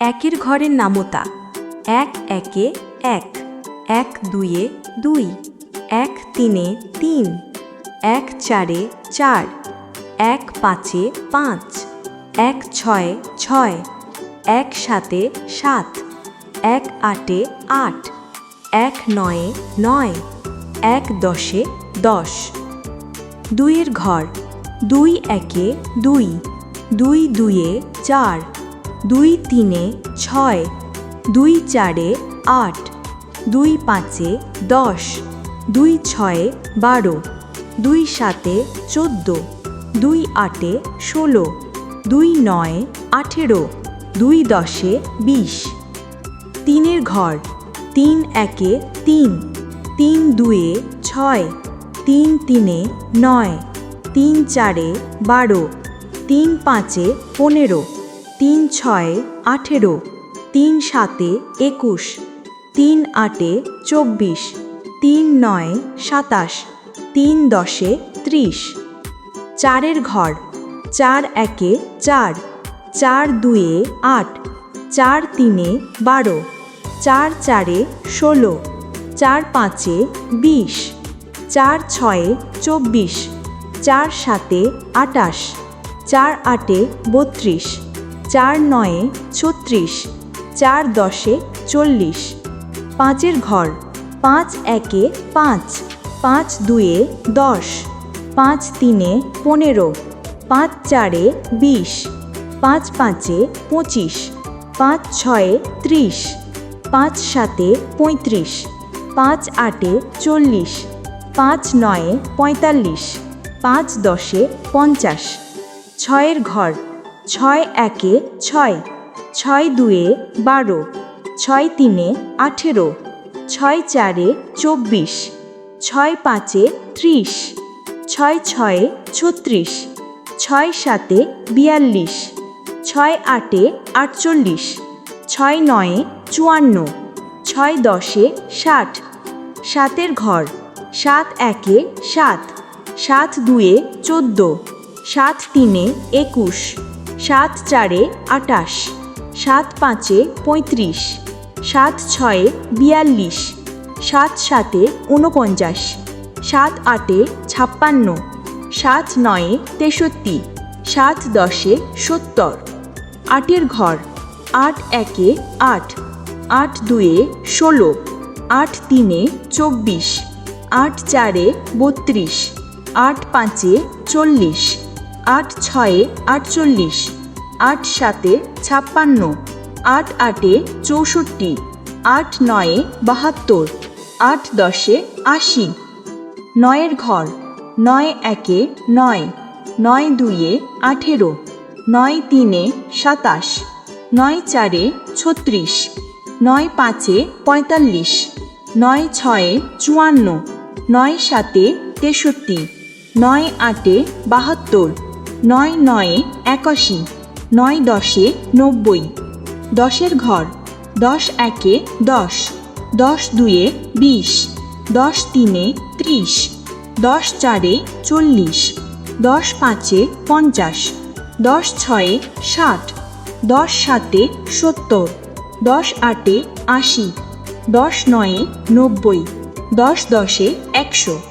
একের ঘরের নামতা। এক একে এক। এক দুইয়ে দুই। এক তিনে তিন। এক চারে চার। এক পাঁচে পাঁচ। এক ছয়ে ছয়। এক সাতে সাত। এক আটে আট। এক নয়ে নয়। এক দশে দশ। দুইয়ের ঘর। দুই একে দুই। দুই দুইয়ে চার। দুই তিনে ছয়, দুই চারে আট, দুই পাঁচে দশ, দুই ছয়ে বারো, দুই সাতে চোদ্দ, দুই আটে ষোলো, দুই নয় আঠেরো, দুই দশে বিশ। তিনের ঘর, তিন একে তিন তিন দুয়ে ছয়, তিন তিনে নয়, তিন চারে বারো, তিন পাঁচে পনেরো। তিন ছয়ে আঠেরো, তিন সাতে একুশ, তিন আটে চব্বিশ, তিন নয় সাতাশ, তিন দশে ত্রিশ। চারের ঘর, চার একে চার চার দুয়ে আট, চার তিনে বারো, চার চারে ষোলো, চার পাঁচে বিশ, চার ছয়ে চব্বিশ, চার সাতে আটাশ, চার আটে বত্রিশ। চার নয়ে ছত্রিশ, চার দশে চল্লিশ, পাঁচের ঘর, পাঁচ একে পাঁচ পাঁচ দুয়ে দশ, পাঁচ তিনে পনেরো, পাঁচ চারে বিশ, পাঁচ পাঁচে পঁচিশ, পাঁচ ছয়ে ত্রিশ, পাঁচ সাতে পঁয়ত্রিশ, পাঁচ আটে চল্লিশ, পাঁচ নয়ে পঁয়তাল্লিশ, পাঁচ দশে পঞ্চাশ, ছয়ের ঘর ছয় একে ছয় ছয় দুয়ে বারো, ছয় তিনে আঠেরো, ছয় চারে চব্বিশ, ছয় পাঁচে ত্রিশ, ছয় ছয়ে ছত্রিশ, ছয় সাতে বিয়াল্লিশ, ছয় আটে আটচল্লিশ, ছয় নয়ে চুয়ান্ন, ছয় দশে ষাট, সাতের ঘর, সাত একে সাত সাত দুয়ে চোদ্দ, সাত তিনে একুশ সাত চারে আটাশ, সাত পাঁচে পঁয়ত্রিশ, সাত ছয়ে বিয়াল্লিশ, সাত সাতে ঊনপঞ্চাশ, সাত আটে ছাপ্পান্ন, সাত নয়ে তেষট্টি, সাত দশে সত্তর, আটের ঘর, আট একে আট আট দুয়ে ষোলো, আট তিনে চব্বিশ, আট চারে বত্রিশ, আট পাঁচে চল্লিশ আট ছয়ে আটচল্লিশ, আট সাতে ছাপ্পান্ন, আট আটে চৌষট্টি, আট নয়ে বাহাত্তর, আট দশে আশি। নয়ের ঘর, নয় একে নয় নয় দুইয়ে আঠেরো, নয় তিনে সাতাশ, নয় চারে ছত্রিশ, নয় পাঁচে পঁয়তাল্লিশ, নয় ছয়ে চুয়ান্ন, নয় সাতে তেষট্টি, নয় আটে বাহাত্তর। নয় নয়ে একাশি, নয় দশে নব্বই, দশের ঘর, দশ একে দশ দশ দুয়ে বিশ, দশ তিনে ত্রিশ, দশ চারে চল্লিশ, দশ পাঁচে পঞ্চাশ, দশ ছয়ে ষাট, দশ সাতে সত্তর, দশ আটে আশি, দশ নয়ে নব্বই, দশ দশে একশো।